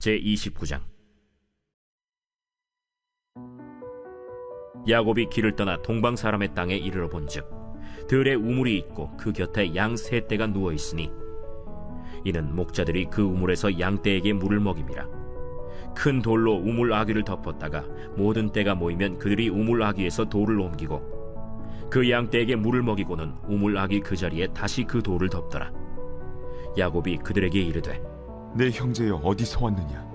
제 29장. 야곱이 길을 떠나 동방 사람의 땅에 이르러 본즉 들에 우물이 있고 그 곁에 양 세 떼가 누워 있으니 이는 목자들이 그 우물에서 양 떼에게 물을 먹임이라. 큰 돌로 우물 아귀를 덮었다가 모든 떼가 모이면 그들이 우물 아귀에서 돌을 옮기고 그 양 떼에게 물을 먹이고는 우물 아귀 그 자리에 다시 그 돌을 덮더라. 야곱이 그들에게 이르되 내 형제여 어디서 왔느냐?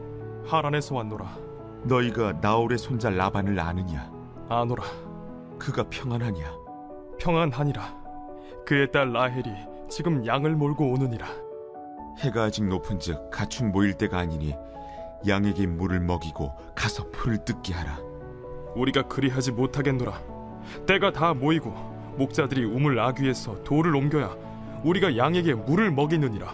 하란에서 왔노라 너희가 나홀의 손자 라반을 아느냐? 아노라 그가 평안하냐? 평안하니라 그의 딸 라헬이 지금 양을 몰고 오느니라 해가 아직 높은즉 가축 모일 때가 아니니 양에게 물을 먹이고 가서 풀을 뜯게 하라. 우리가 그리하지 못하겠노라 때가 다 모이고 목자들이 우물 아귀에서 돌을 옮겨야 우리가 양에게 물을 먹이느니라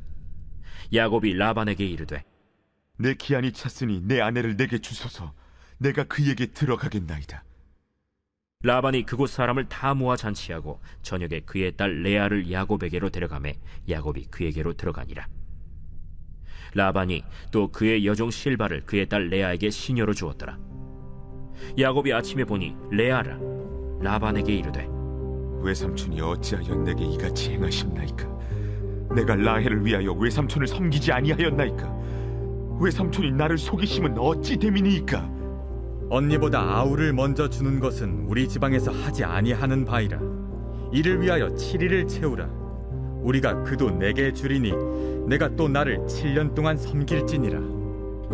야곱이 라반에게 이르되 내 기한이 찼으니 내 아내를 내게 주소서. 내가 그에게 들어가겠나이다. 라반이 그곳 사람을 다 모아 잔치하고 저녁에 그의 딸 레아를 야곱에게로 데려가매 야곱이 그에게로 들어가니라. 라반이 또 그의 여종 실바를 그의 딸 레아에게 시녀로 주었더라. 야곱이 아침에 보니 레아라 라반에게 이르되 외삼촌이 어찌하여 내게 이같이 행하십나이까? 내가 라헬을 위하여 외삼촌을 섬기지 아니하였나이까? 외삼촌이 나를 속이심은 어찌 됨이니이까? 언니보다 아우를 먼저 주는 것은 우리 지방에서 하지 아니하는 바이라. 이를 위하여 7일을 채우라. 우리가 그도 내게 주리니 내가 또 나를 7년 동안 섬길지니라.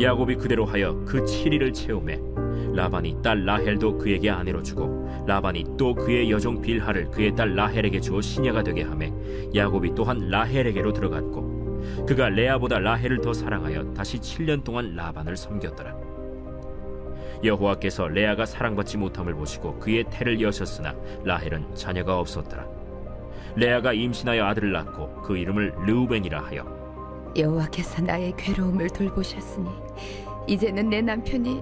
야곱이 그대로 하여 그 7일을 채우매 라반이 딸 라헬도 그에게 아내로 주고 라반이 또 그의 여종 빌하를 그의 딸 라헬에게 주어 시녀가 되게 하매 야곱이 또한 라헬에게로 들어갔고 그가 레아보다 라헬을 더 사랑하여 다시 7년 동안 라반을 섬겼더라. 여호와께서 레아가 사랑받지 못함을 보시고 그의 태를 여셨으나 라헬은 자녀가 없었더라. 레아가 임신하여 아들을 낳고 그 이름을 르우벤이라 하여 여호와께서 나의 괴로움을 돌보셨으니 이제는 내 남편이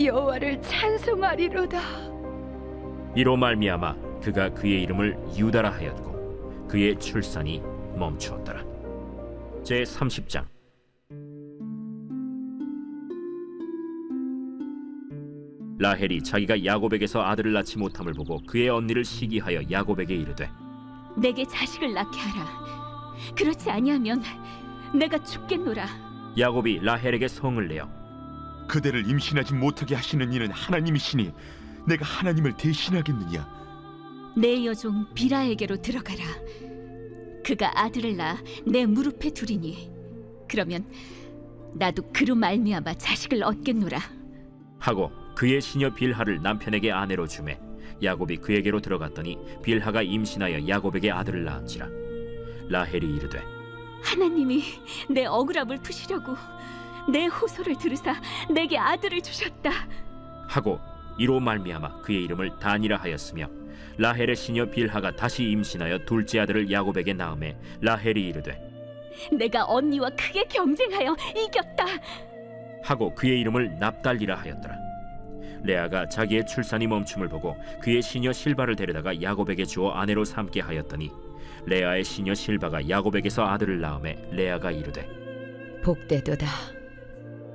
여호와를 찬송하리로다. 이로 말미암아 그가 그의 이름을 유다라 하였고 그의 출산이 멈추었더라 제 30장 라헬이 자기가 야곱에게서 아들을 낳지 못함을 보고 그의 언니를 시기하여 야곱에게 이르되 내게 자식을 낳게 하라. 그렇지 아니하면 내가 죽겠노라. 야곱이 라헬에게 성을 내어 그대를 임신하지 못하게 하시는 이는 하나님이시니 내가 하나님을 대신하겠느냐? 내 여종 비라에게로 들어가라. 그가 아들을 낳아 내 무릎에 두리니 그러면 나도 그로 말미암아 자식을 얻겠노라. 하고 그의 시녀 빌하를 남편에게 아내로 주매 야곱이 그에게로 들어갔더니 빌하가 임신하여 야곱에게 아들을 낳은지라 라헬이 이르되 하나님이 내 억울함을 푸시려고 내 호소를 들으사 내게 아들을 주셨다. 하고 이로 말미암아 그의 이름을 단이라 하였으며 라헬의 시녀 빌하가 다시 임신하여 둘째 아들을 야곱에게 낳음에 라헬이 이르되 내가 언니와 크게 경쟁하여 이겼다. 하고 그의 이름을 납달리라 하였더라. 레아가 자기의 출산이 멈춤을 보고 그의 시녀 실바를 데려다가 야곱에게 주어 아내로 삼게 하였더니 레아의 시녀 실바가 야곱에게서 아들을 낳음에 레아가 이르되 복되도다.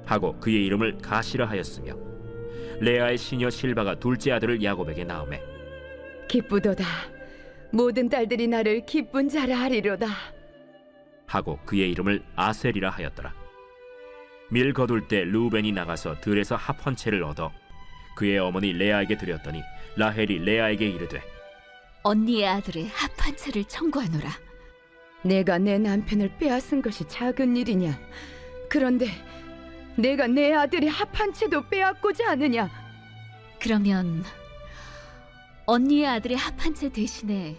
하고 그의 이름을 가시라 하였으며 레아의 시녀 실바가 둘째 아들을 야곱에게 낳음에 기쁘도다. 모든 딸들이 나를 기쁜 자라 하리로다. 하고 그의 이름을 아셀이라 하였더라. 밀 거둘 때 루벤이 나가서 들에서 합한 채를 얻어 그의 어머니 레아에게 드렸더니 라헬이 레아에게 이르되 언니의 아들의 합한 채를 청구하노라. 내가 내 남편을 빼앗은 것이 작은 일이냐? 그런데 내가 내 아들의 합한 채도 빼앗고자 하느냐? 그러면 언니의 아들의 합한 채 대신에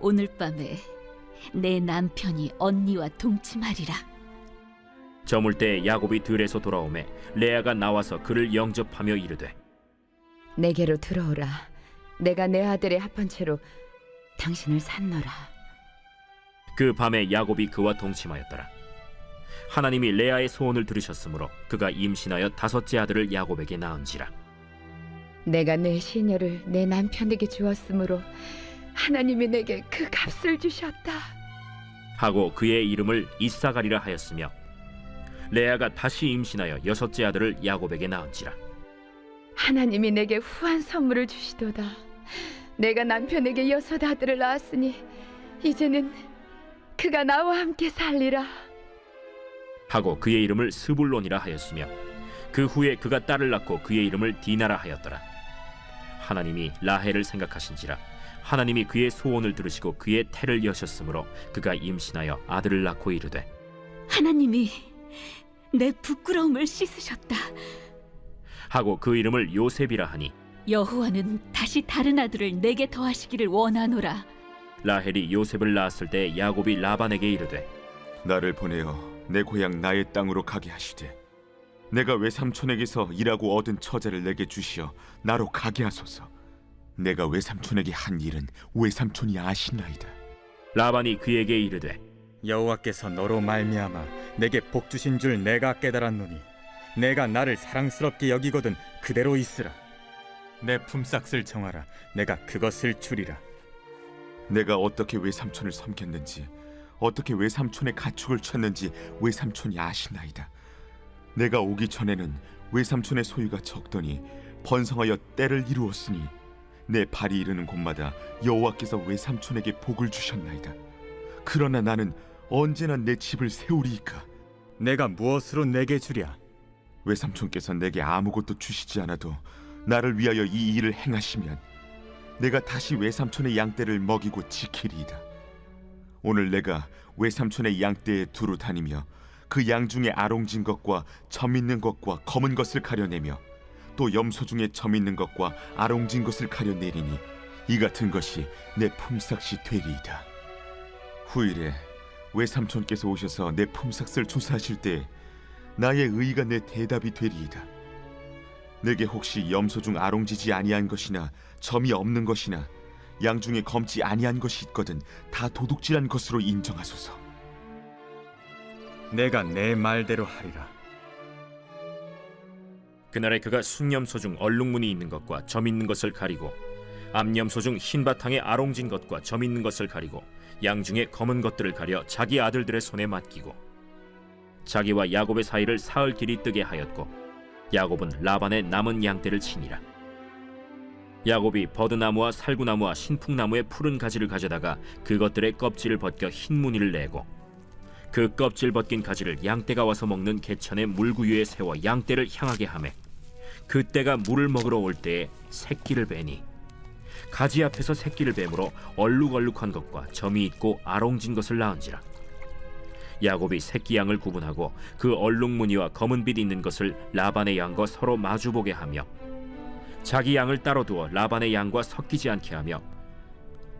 오늘 밤에 내 남편이 언니와 동침하리라. 저물 때 야곱이 들에서 돌아오매 레아가 나와서 그를 영접하며 이르되 내게로 들어오라. 내가 내 아들의 합한 채로 당신을 산노라. 그 밤에 야곱이 그와 동침하였더라. 하나님이 레아의 소원을 들으셨으므로 그가 임신하여 다섯째 아들을 야곱에게 낳은지라. 내가 내 시녀를 내 남편에게 주었으므로 하나님이 내게 그 값을 주셨다. 하고 그의 이름을 이사가리라 하였으며 레아가 다시 임신하여 여섯째 아들을 야곱에게 낳은지라. 하나님이 내게 후한 선물을 주시도다. 내가 남편에게 여섯 아들을 낳았으니 이제는 그가 나와 함께 살리라. 하고 그의 이름을 스불론이라 하였으며 그 후에 그가 딸을 낳고 그의 이름을 디나라 하였더라. 하나님이 라헬을 생각하신지라 하나님이 그의 소원을 들으시고 그의 태를 여셨으므로 그가 임신하여 아들을 낳고 이르되 하나님이 내 부끄러움을 씻으셨다. 하고 그 이름을 요셉이라 하니 여호와는 다시 다른 아들을 내게 더하시기를 원하노라. 라헬이 요셉을 낳았을 때 야곱이 라반에게 이르되 나를 보내어 내 고향 나의 땅으로 가게 하시되 내가 외삼촌에게서 일하고 얻은 처자를 내게 주시어 나로 가게 하소서. 내가 외삼촌에게 한 일은 외삼촌이 아시나이다. 라반이 그에게 이르되 여호와께서 너로 말미암아 내게 복 주신 줄 내가 깨달았노니 내가 나를 사랑스럽게 여기거든 그대로 있으라. 내 품삯을 정하라. 내가 그것을 주리라. 내가 어떻게 외삼촌을 섬겼는지 어떻게 외삼촌의 가축을 쳤는지 외삼촌이 아시나이다. 내가 오기 전에는 외삼촌의 소유가 적더니 번성하여 때를 이루었으니 내 발이 이르는 곳마다 여호와께서 외삼촌에게 복을 주셨나이다. 그러나 나는 언제나 내 집을 세우리이까 내가 무엇으로 내게 주랴 외삼촌께서 내게 아무것도 주시지 않아도 나를 위하여 이 일을 행하시면 내가 다시 외삼촌의 양떼를 먹이고 지키리이다. 오늘 내가 외삼촌의 양떼에 두루 다니며 그 양 중에 아롱진 것과 점 있는 것과 검은 것을 가려내며 또 염소 중에 점 있는 것과 아롱진 것을 가려내리니 이 같은 것이 내 품삯이 되리이다. 후일에 외삼촌께서 오셔서 내 품삯을 조사하실 때 나의 의가 내 대답이 되리이다. 내게 혹시 염소 중 아롱지지 아니한 것이나 점이 없는 것이나 양 중에 검지 아니한 것이 있거든 다 도둑질한 것으로 인정하소서. 내가 내 말대로 하리라 그날에 그가 순염소 중 얼룩무늬 있는 것과 점 있는 것을 가리고 암염소 중 흰 바탕에 아롱진 것과 점 있는 것을 가리고 양 중에 검은 것들을 가려 자기 아들들의 손에 맡기고 자기와 야곱의 사이를 사흘 길이 뜨게 하였고 야곱은 라반의 남은 양떼를 치니라 야곱이 버드나무와 살구나무와 신풍나무의 푸른 가지를 가져다가 그것들의 껍질을 벗겨 흰 무늬를 내고 그 껍질 벗긴 가지를 양떼가 와서 먹는 개천의 물구유에 세워 양떼를 향하게 하매 그때가 물을 먹으러 올 때에 새끼를 베니 가지 앞에서 새끼를 뱀으로 얼룩얼룩한 것과 점이 있고 아롱진 것을 낳은지라. 야곱이 새끼 양을 구분하고 그 얼룩무늬와 검은빛 있는 것을 라반의 양과 서로 마주보게 하며 자기 양을 따로 두어 라반의 양과 섞이지 않게 하며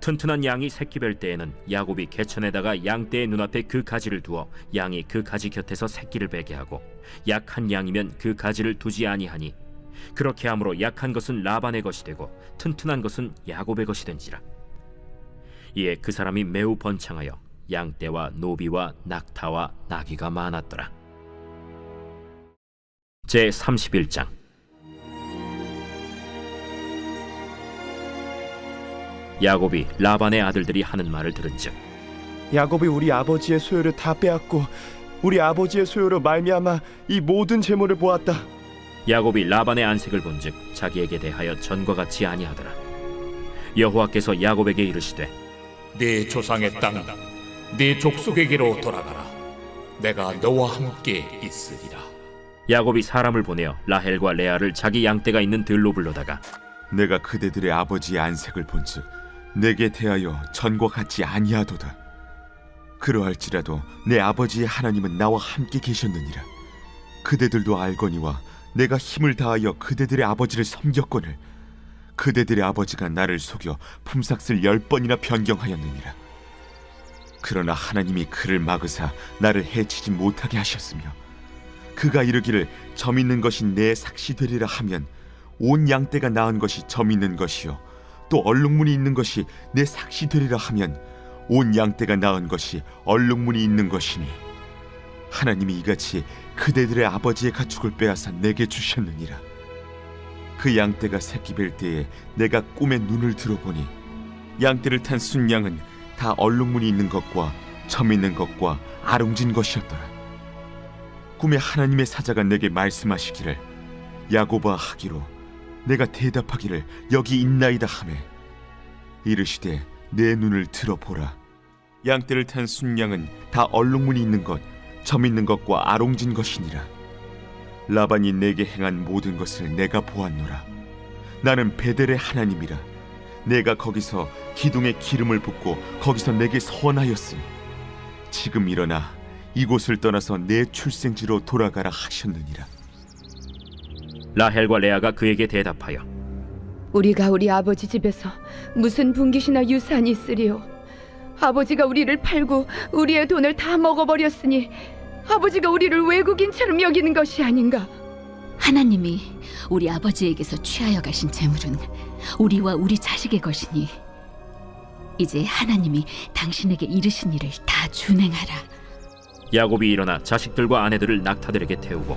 튼튼한 양이 새끼 뵐 때에는 야곱이 개천에다가 양떼의 눈앞에 그 가지를 두어 양이 그 가지 곁에서 새끼를 베게 하고 약한 양이면 그 가지를 두지 아니하니 그렇게 함으로 약한 것은 라반의 것이 되고 튼튼한 것은 야곱의 것이 된지라. 이에 그 사람이 매우 번창하여 양떼와 노비와 낙타와 나귀가 많았더라. 제 31장 야곱이 라반의 아들들이 하는 말을 들은즉 야곱이 우리 아버지의 소유를 다 빼앗고 우리 아버지의 소유로 말미암아 이 모든 재물을 보았다. 야곱이 라반의 안색을 본즉 자기에게 대하여 전과 같이 아니하더라 여호와께서 야곱에게 이르시되 네 조상의 땅, 네 족속에게로 돌아가라. 내가 너와 함께 있으리라. 야곱이 사람을 보내어 라헬과 레아를 자기 양떼가 있는 들로 불러다가 내가 그대들의 아버지의 안색을 본즉 내게 대하여 전과 같지 아니하도다. 그러할지라도 내 아버지의 하나님은 나와 함께 계셨느니라. 그대들도 알거니와 내가 힘을 다하여 그대들의 아버지를 섬겼거늘 그대들의 아버지가 나를 속여 품삯을 열 번이나 변경하였느니라. 그러나 하나님이 그를 막으사 나를 해치지 못하게 하셨으며 그가 이르기를 점 있는 것이 내 삭시 되리라 하면 온 양떼가 낳은 것이 점 있는 것이요 또 얼룩무늬 있는 것이 내 삭시 되리라 하면 온 양떼가 낳은 것이 얼룩무늬 있는 것이니 하나님이 이같이 그대들의 아버지의 가축을 빼앗아 내게 주셨느니라. 그 양떼가 새끼 뵐 때에 내가 꿈에 눈을 들어보니 양떼를 탄 순양은 다 얼룩무늬 있는 것과 점 있는 것과 아롱진 것이었더라. 꿈에 하나님의 사자가 내게 말씀하시기를 야고바 하기로 내가 대답하기를 여기 있나이다 하매 이르시되 내 눈을 들어보라. 양떼를 탄 순양은 다 얼룩무늬 있는 것, 점 있는 것과 아롱진 것이니라. 라반이 내게 행한 모든 것을 내가 보았노라. 나는 베델의 하나님이라. 내가 거기서 기둥에 기름을 붓고 거기서 내게 선하였으니 지금 일어나 이곳을 떠나서 내 출생지로 돌아가라 하셨느니라 라헬과 레아가 그에게 대답하여 우리가 우리 아버지 집에서 무슨 분깃이나 유산이 있으리요? 아버지가 우리를 팔고 우리의 돈을 다 먹어버렸으니 아버지가 우리를 외국인처럼 여기는 것이 아닌가? 하나님이 우리 아버지에게서 취하여 가신 재물은 우리와 우리 자식의 것이니 이제 하나님이 당신에게 이르신 일을 다 준행하라. 야곱이 일어나 자식들과 아내들을 낙타들에게 태우고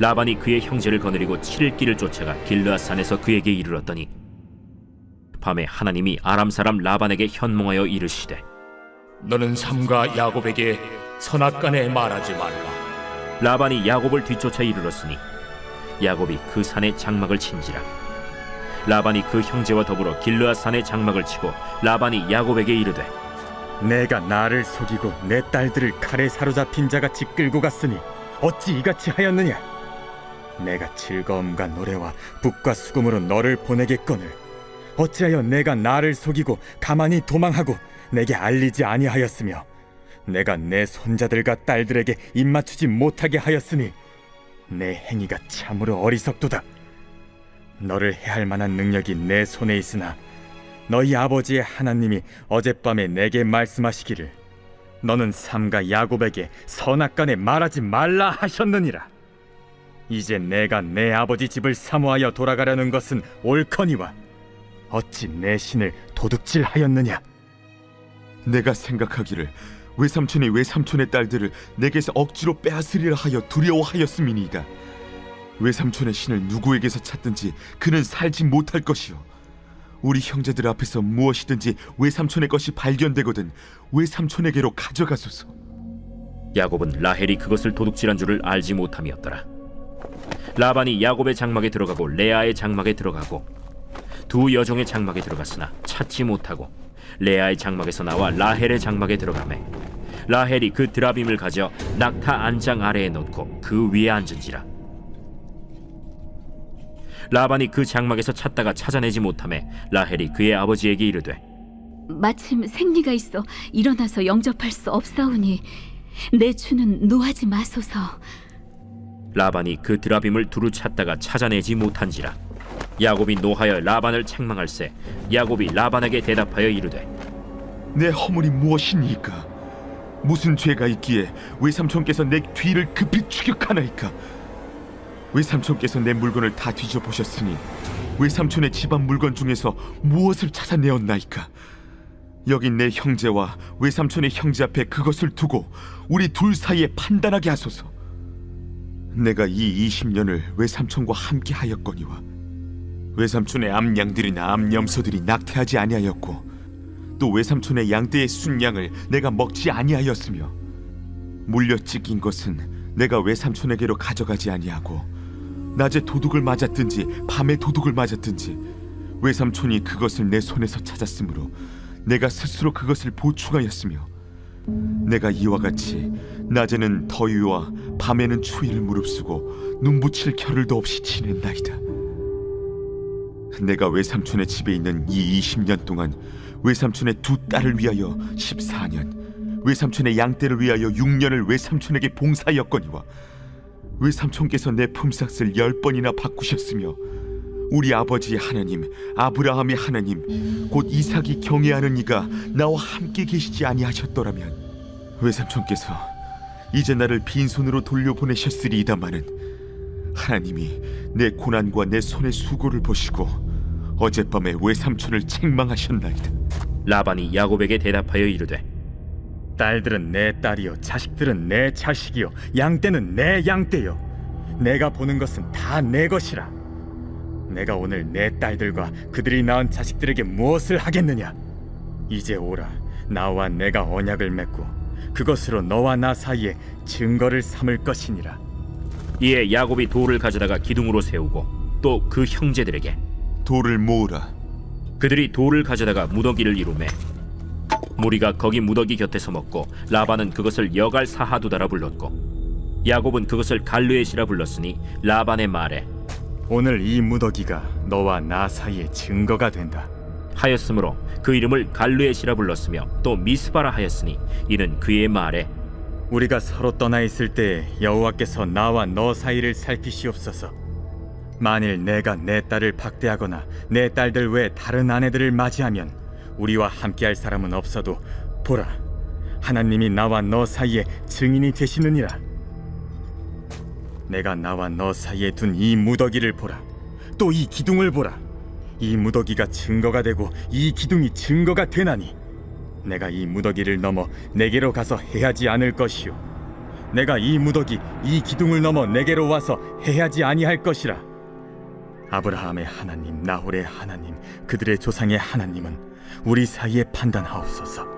라반이 그의 형제를 거느리고 7일 길을 쫓아가 길르앗 산에서 그에게 이르렀더니 밤에 하나님이 아람 사람 라반에게 현몽하여 이르시되 너는 삼가 야곱에게 선악간에 말하지 말라. 라반이 야곱을 뒤쫓아 이르렀으니 야곱이 그 산에 장막을 친지라 라반이 그 형제와 더불어 길르앗 산에 장막을 치고 라반이 야곱에게 이르되 내가 나를 속이고 내 딸들을 칼에 사로잡힌 자같이 끌고 갔으니 어찌 이같이 하였느냐? 내가 즐거움과 노래와 북과 수금으로 너를 보내겠거늘 어찌하여 내가 나를 속이고 가만히 도망하고 내게 알리지 아니하였으며 내가 내 손자들과 딸들에게 입맞추지 못하게 하였으니 내 행위가 참으로 어리석도다. 너를 해할 만한 능력이 내 손에 있으나 너희 아버지의 하나님이 어젯밤에 내게 말씀하시기를 너는 삼가 야곱에게 선악간에 말하지 말라 하셨느니라. 이제 내가 내 아버지 집을 사모하여 돌아가려는 것은 옳거니와 어찌 내 신을 도둑질하였느냐? 내가 생각하기를 외삼촌이 외삼촌의 딸들을 내게서 억지로 빼앗으리라 하여 두려워하였음이니이다. 외삼촌의 신을 누구에게서 찾든지 그는 살지 못할 것이요. 우리 형제들 앞에서 무엇이든지 외삼촌의 것이 발견되거든 외삼촌에게로 가져가소서. 야곱은 라헬이 그것을 도둑질한 줄을 알지 못함이었더라. 라반이 야곱의 장막에 들어가고 레아의 장막에 들어가고 두 여종의 장막에 들어갔으나 찾지 못하고 레아의 장막에서 나와 라헬의 장막에 들어가매 라헬이 그 드라빔을 가져 낙타 안장 아래에 놓고 그 위에 앉은지라 라반이 그 장막에서 찾다가 찾아내지 못하매 라헬이 그의 아버지에게 이르되 마침 생리가 있어 일어나서 영접할 수 없사오니 내 주는 노하지 마소서. 라반이 그 드라빔을 두루 찾다가 찾아내지 못한지라 야곱이 노하여 라반을 책망할세 야곱이 라반에게 대답하여 이르되 내 허물이 무엇이니까? 무슨 죄가 있기에 외삼촌께서 내 뒤를 급히 추격하나이까? 외삼촌께서 내 물건을 다 뒤져보셨으니 외삼촌의 집안 물건 중에서 무엇을 찾아내었나이까? 여기 내 형제와 외삼촌의 형제 앞에 그것을 두고 우리 둘 사이에 판단하게 하소서. 내가 이 20년을 외삼촌과 함께 하였거니와 외삼촌의 암양들이나 암염소들이 낙태하지 아니하였고 또 외삼촌의 양떼의 순양을 내가 먹지 아니하였으며 물려 찢긴 것은 내가 외삼촌에게로 가져가지 아니하고 낮에 도둑을 맞았든지 밤에 도둑을 맞았든지 외삼촌이 그것을 내 손에서 찾았으므로 내가 스스로 그것을 보충하였으며 내가 이와 같이 낮에는 더위와 밤에는 추위를 무릅쓰고 눈붙일 겨를도 없이 지낸나이다. 내가 외삼촌의 집에 있는 이 20년 동안 외삼촌의 두 딸을 위하여 14년, 외삼촌의 양떼를 위하여 6년을 외삼촌에게 봉사하였거니와 외삼촌께서 내 품삯을 열 번이나 바꾸셨으며 우리 아버지의 하나님 아브라함의 하나님 곧 이삭이 경외하는 이가 나와 함께 계시지 아니하셨더라면 외삼촌께서 이제 나를 빈손으로 돌려보내셨으리이다마는 하나님이 내 고난과 내 손의 수고를 보시고 어젯밤에 외삼촌을 책망하셨나이다. 라반이 야곱에게 대답하여 이르되 딸들은 내 딸이요 자식들은 내 자식이요 양떼는 내 양떼요. 내가 보는 것은 다 내 것이라. 내가 오늘 내 딸들과 그들이 낳은 자식들에게 무엇을 하겠느냐? 이제 오라 나와 내가 언약을 맺고 그것으로 너와 나 사이에 증거를 삼을 것이니라. 이에 야곱이 돌을 가져다가 기둥으로 세우고 또 그 형제들에게 돌을 모으라. 그들이 돌을 가져다가 무더기를 이루매 무리가 거기 무더기 곁에 서 먹고 라반은 그것을 여갈 사하두다라 불렀고 야곱은 그것을 갈르엣이라 불렀으니 라반의 말에 오늘 이 무더기가 너와 나 사이에 증거가 된다 하였으므로 그 이름을 갈르엣이라 불렀으며 또 미스바라 하였으니 이는 그의 말에 우리가 서로 떠나 있을 때 여호와께서 나와 너 사이를 살피시옵소서. 만일 내가 내 딸을 박대하거나 내 딸들 외 다른 아내들을 맞이하면 우리와 함께할 사람은 없어도 보라 하나님이 나와 너 사이에 증인이 되시느니라. 내가 나와 너 사이에 둔 이 무더기를 보라. 또 이 기둥을 보라. 이 무더기가 증거가 되고 이 기둥이 증거가 되나니 내가 이 무더기를 넘어 내게로 가서 해하지 않을 것이요 내가 이 무더기 이 기둥을 넘어 내게로 와서 해하지 아니할 것이라. 아브라함의 하나님 나홀의 하나님 그들의 조상의 하나님은 우리 사이에 판단하옵소서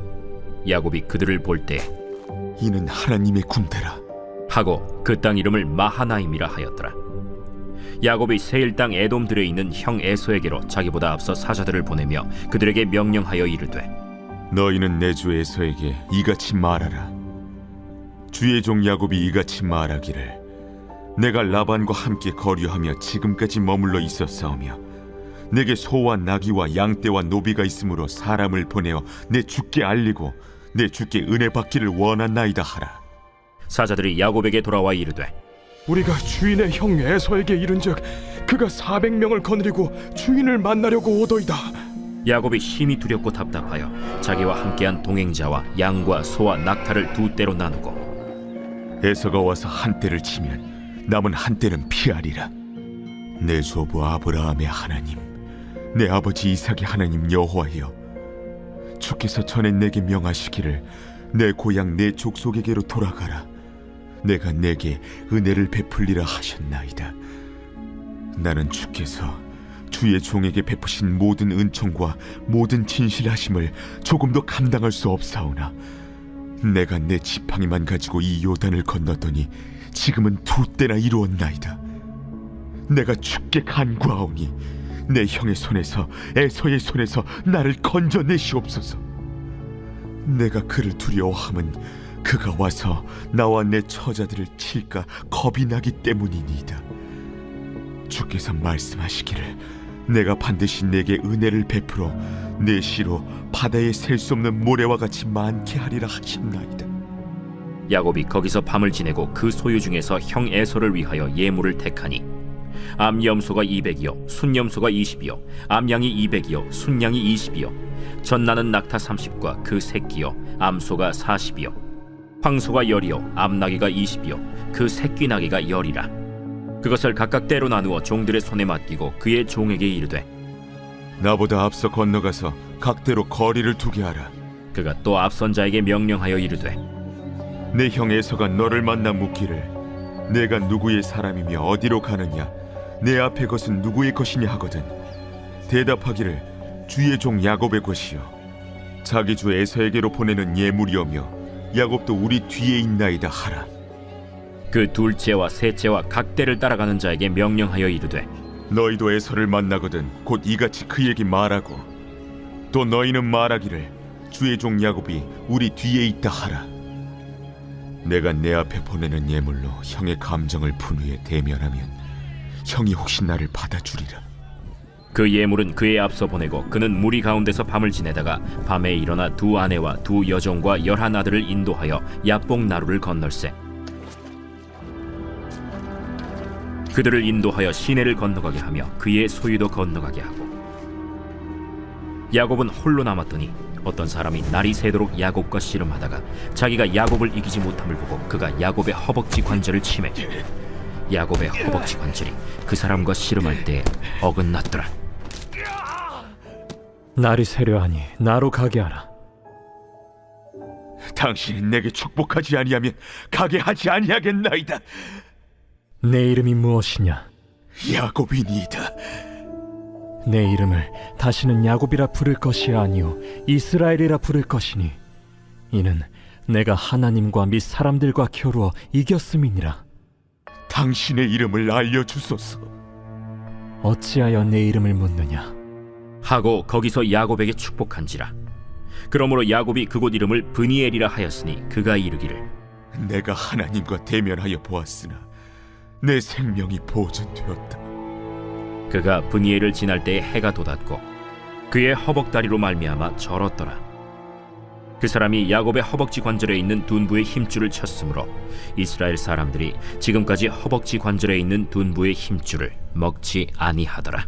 야곱이 그들을 볼 때 이는 하나님의 군대라 하고 그 땅 이름을 마하나임이라 하였더라. 야곱이 세일 땅 에돔들에 있는 형 에서에게로 자기보다 앞서 사자들을 보내며 그들에게 명령하여 이르되 너희는 내 주 에서에게 이같이 말하라 주의 종 야곱이 이같이 말하기를 내가 라반과 함께 거류하며 지금까지 머물러 있었사오며 내게 소와 나귀와 양떼와 노비가 있으므로 사람을 보내어 내 주께 알리고 내 주께 은혜 받기를 원한나이다 하라. 사자들이 야곱에게 돌아와 이르되 우리가 주인의 형 에서에게 이른즉 그가 400명을 거느리고 주인을 만나려고 오더이다. 야곱이 심히 두렵고 답답하여 자기와 함께한 동행자와 양과 소와 낙타를 두 떼로 나누고 에서가 와서 한 대를 치면 남은 한 대는 피하리라. 내 조부 아브라함의 하나님, 내 아버지 이삭의 하나님 여호와여, 주께서 전에 내게 명하시기를 내 고향 내 족속에게로 돌아가라. 내가 내게 은혜를 베풀리라 하셨나이다. 나는 주께서 주의 종에게 베푸신 모든 은총과 모든 진실하심을 조금도 감당할 수 없사오나 내가 내 지팡이만 가지고 이 요단을 건넜더니 지금은 두 때나 이루었나이다. 내가 죽게 간구하오니 내 형의 손에서 에서의 손에서 나를 건져내시옵소서. 내가 그를 두려워함은 그가 와서 나와 내 처자들을 칠까 겁이 나기 때문이니이다. 주께서 말씀하시기를 내가 반드시 내게 은혜를 베풀어 내 시로 바다에 셀 수 없는 모래와 같이 많게 하리라 하셨나이다. 야곱이 거기서 밤을 지내고 그 소유 중에서 형 에서를 위하여 예물을 택하니 암염소가 200이요 순염소가 20이요 암양이 200이요 순양이 20이요. 전나는 낙타 30과 그 새끼요 암소가 40이요. 황소가 열이요 암나귀가 20이요 그 새끼 나귀가 열이라. 그것을 각각 때로 나누어 종들의 손에 맡기고 그의 종에게 이르되 나보다 앞서 건너가서 각대로 거리를 두게 하라. 그가 또 앞선 자에게 명령하여 이르되 내 형 에서가 너를 만나 묻기를 내가 누구의 사람이며 어디로 가느냐 내 앞에 것은 누구의 것이냐 하거든. 대답하기를 주의 종 야곱의 것이요 자기 주 에서에게로 보내는 예물이오며 야곱도 우리 뒤에 있나이다 하라. 그 둘째와 셋째와 각 대를 따라가는 자에게 명령하여 이르되 너희도 에서를 만나거든 곧 이같이 그에게 말하고 또 너희는 말하기를 주의 종 야곱이 우리 뒤에 있다 하라. 내가 내 앞에 보내는 예물로 형의 감정을 분후에 대면하면 형이 혹시 나를 받아주리라. 그 예물은 그의 앞서 보내고 그는 무리 가운데서 밤을 지내다가 밤에 일어나 두 아내와 두 여종과 열한 아들을 인도하여 야복 나루를 건널세. 그들을 인도하여 시내를 건너가게 하며 그의 소유도 건너가게 하고 야곱은 홀로 남았더니 어떤 사람이 날이 새도록 야곱과 씨름하다가 자기가 야곱을 이기지 못함을 보고 그가 야곱의 허벅지 관절을 치매 야곱의 허벅지 관절이 그 사람과 씨름할 때 어긋났더라 날이 새려하니 나로 가게 하라. 당신이 내게 축복하지 아니하면 가게 하지 아니하겠나이다 내 이름이 무엇이냐? 야곱이니이다 내 이름을 다시는 야곱이라 부를 것이 아니요 이스라엘이라 부를 것이니 이는 내가 하나님과 및 사람들과 겨루어 이겼음이니라. 당신의 이름을 알려주소서. 어찌하여 내 이름을 묻느냐? 하고 거기서 야곱에게 축복한지라. 그러므로 야곱이 그곳 이름을 브니엘이라 하였으니 그가 이르기를. 내가 하나님과 대면하여 보았으나 내 생명이 보존되었다. 그가 브니엘을 지날 때에 해가 돋았고 그의 허벅다리로 말미암아 절었더라 그 사람이 야곱의 허벅지 관절에 있는 둔부의 힘줄을 쳤으므로 이스라엘 사람들이 지금까지 허벅지 관절에 있는 둔부의 힘줄을 먹지 아니하더라